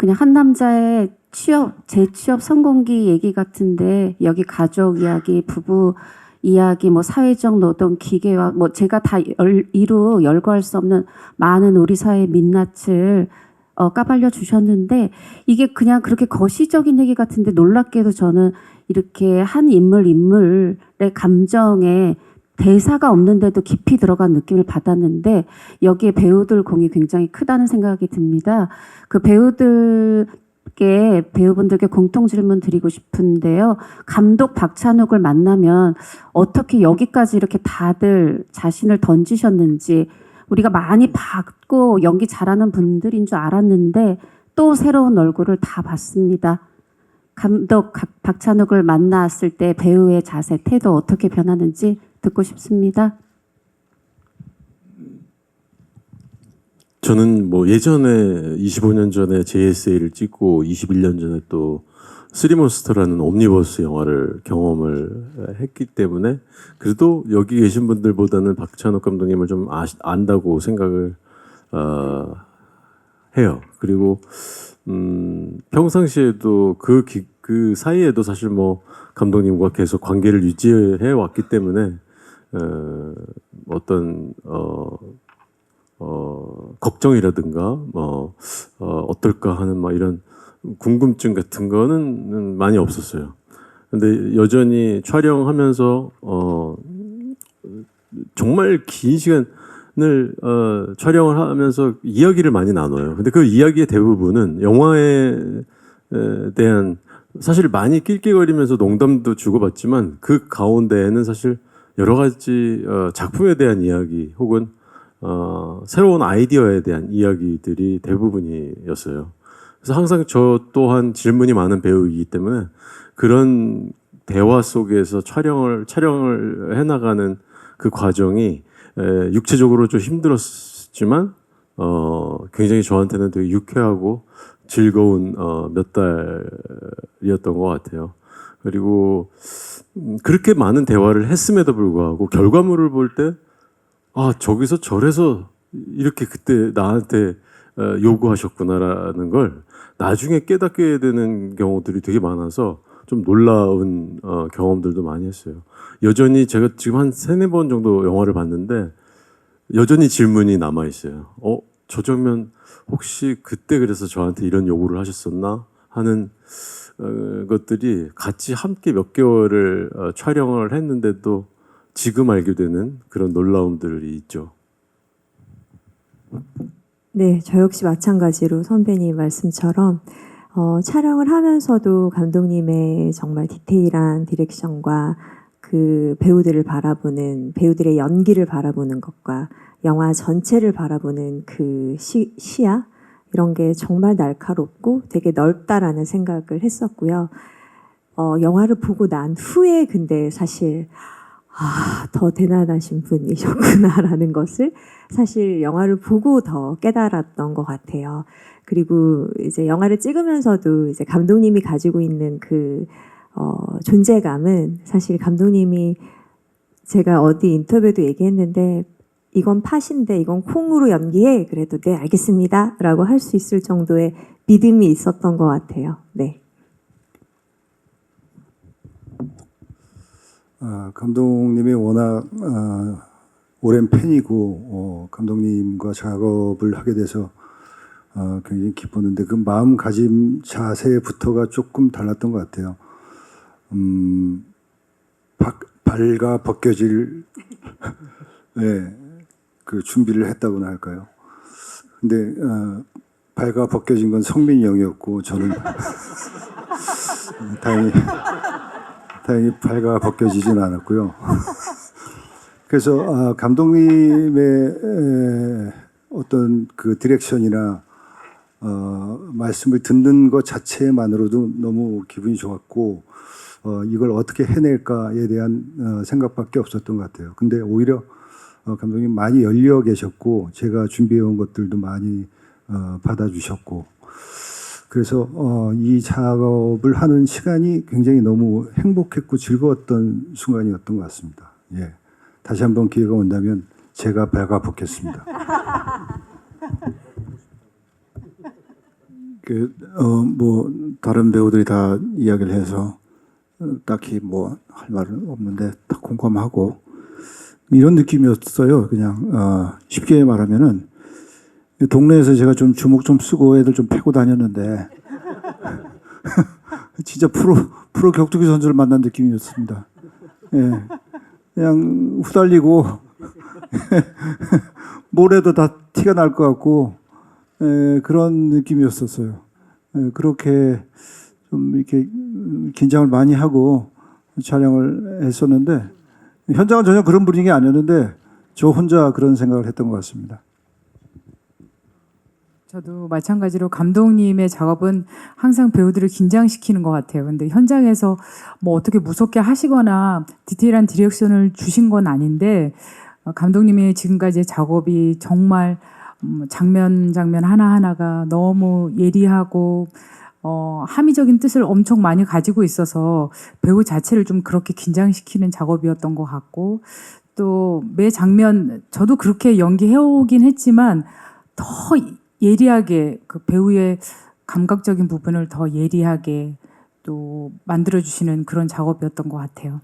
그냥 한 남자의 취업, 재취업 성공기 얘기 같은데 여기 가족 이야기, 부부 이야기, 뭐 사회적 노동, 기계와 뭐 제가 다 열, 이루 열거할 수 없는 많은 우리 사회의 민낯을 어, 까발려 주셨는데 이게 그냥 그렇게 거시적인 얘기 같은데 놀랍게도 저는 이렇게 한 인물 인물의 감정에 대사가 없는데도 깊이 들어간 느낌을 받았는데 여기에 배우들 공이 굉장히 크다는 생각이 듭니다. 그 배우들께 배우분들께 공통 질문 드리고 싶은데요. 감독 박찬욱을 만나면 어떻게 여기까지 이렇게 다들 자신을 던지셨는지 우리가 많이 봤고 연기 잘하는 분들인 줄 알았는데 또 새로운 얼굴을 다 봤습니다. 감독 각- 박찬욱을 만났을 때 배우의 자세, 태도 어떻게 변하는지 듣고 싶습니다. 저는 뭐 예전에 25년 전에 JSA를 찍고 21년 전에 또 쓰리몬스터라는 옴니버스 영화를 경험을 했기 때문에 그래도 여기 계신 분들보다는 박찬욱 감독님을 좀 아, 안다고 생각을 어, 해요. 그리고 음, 평상시에도 그, 기- 그 사이에도 사실 뭐 감독님과 계속 관계를 유지해 왔기 때문에 어, 어떤 어, 어, 걱정이라든가 뭐 어, 어떨까 하는 막 이런 궁금증 같은 거는 많이 없었어요. 근데 여전히 촬영하면서 어, 정말 긴 시간을 어, 촬영을 하면서 이야기를 많이 나눠요. 근데 그 이야기의 대부분은 영화에 에 대한 사실 많이 낄낄거리면서 농담도 주고받지만 그 가운데에는 사실 여러 가지 어, 작품에 대한 이야기 혹은 어, 새로운 아이디어에 대한 이야기들이 대부분이었어요. 그래서 항상 저 또한 질문이 많은 배우이기 때문에 그런 대화 속에서 촬영을 촬영을 해나가는 그 과정이 에, 육체적으로 좀 힘들었지만 어, 굉장히 저한테는 되게 유쾌하고 즐거운 어, 몇 달이었던 것 같아요. 그리고 음, 그렇게 많은 대화를 했음에도 불구하고 결과물을 볼 때 아 저기서 저래서 이렇게 그때 나한테 어, 요구하셨구나라는 걸 나중에 깨닫게 되는 경우들이 되게 많아서 좀 놀라운 어, 경험들도 많이 했어요. 여전히 제가 지금 한 세네 번 정도 영화를 봤는데 여전히 질문이 남아 있어요. 어, 저 장면 혹시 그때 그래서 저한테 이런 요구를 하셨었나 하는 어, 것들이 같이 함께 몇 개월을 어, 촬영을 했는데도 지금 알게 되는 그런 놀라움들이 있죠. 네, 저 역시 마찬가지로 선배님 말씀처럼 어, 촬영을 하면서도 감독님의 정말 디테일한 디렉션과 그 배우들을 바라보는 배우들의 연기를 바라보는 것과 영화 전체를 바라보는 그 시, 시야 이런 게 정말 날카롭고 되게 넓다라는 생각을 했었고요. 어, 영화를 보고 난 후에 근데 사실 아, 더 대단하신 분이셨구나라는 것을 사실 영화를 보고 더 깨달았던 것 같아요. 그리고 이제 영화를 찍으면서도 이제 감독님이 가지고 있는 그 어, 존재감은 사실 감독님이 제가 어디 인터뷰도 얘기했는데 이건 팥인데 이건 콩으로 연기해 그래도 네 알겠습니다 라고 할 수 있을 정도의 믿음이 있었던 것 같아요. 네. 아, 감독님이 워낙 아, 오랜 팬이고 어, 감독님과 작업을 하게 돼서 어, 굉장히 기뻤는데 그 마음가짐 자세부터가 조금 달랐던 것 같아요. 음, 박, 발가 벗겨질 네, 그 준비를 했다고나 할까요? 근데 어, 발가 벗겨진 건 성민이 형이었고 저는 다행히 다행히 발가 벗겨지진 않았고요. 그래서 아, 감독님의 에, 어떤 그 디렉션이나 어, 말씀을 듣는 것 자체만으로도 너무 기분이 좋았고 어, 이걸 어떻게 해낼까에 대한 어, 생각밖에 없었던 것 같아요. 근데 오히려 어, 감독님 많이 열려 계셨고 제가 준비해온 것들도 많이 어, 받아주셨고 그래서 어, 이 작업을 하는 시간이 굉장히 너무 행복했고 즐거웠던 순간이었던 것 같습니다. 예. 다시 한번 기회가 온다면 제가 발가 벗겠습니다. 그, 어, 뭐, 다른 배우들이 다 이야기를 해서 어, 딱히 뭐 할 말은 없는데 다 공감하고 이런 느낌이었어요. 그냥, 어, 쉽게 말하면은 동네에서 제가 좀 주먹 좀 쓰고 애들 좀 패고 다녔는데 진짜 프로, 프로 격투기 선수를 만난 느낌이었습니다. 예. 그냥 후달리고 뭘 해도 다 티가 날 것 같고 에, 그런 느낌이었었어요. 에, 그렇게 좀 이렇게 음, 긴장을 많이 하고 촬영을 했었는데 현장은 전혀 그런 분위기 아니었는데 저 혼자 그런 생각을 했던 것 같습니다. 저도 마찬가지로 감독님의 작업은 항상 배우들을 긴장시키는 것 같아요. 근데 현장에서 뭐 어떻게 무섭게 하시거나 디테일한 디렉션을 주신 건 아닌데 어, 감독님의 지금까지의 작업이 정말 음, 장면 장면 하나 하나가 너무 예리하고 어, 함의적인 뜻을 엄청 많이 가지고 있어서 배우 자체를 좀 그렇게 긴장시키는 작업이었던 것 같고 또 매 장면 저도 그렇게 연기해오긴 했지만 더 예리하게 그 배우의 감각적인 부분을 더 예리하게 또 만들어 주시는 그런 작업이었던 것 같아요.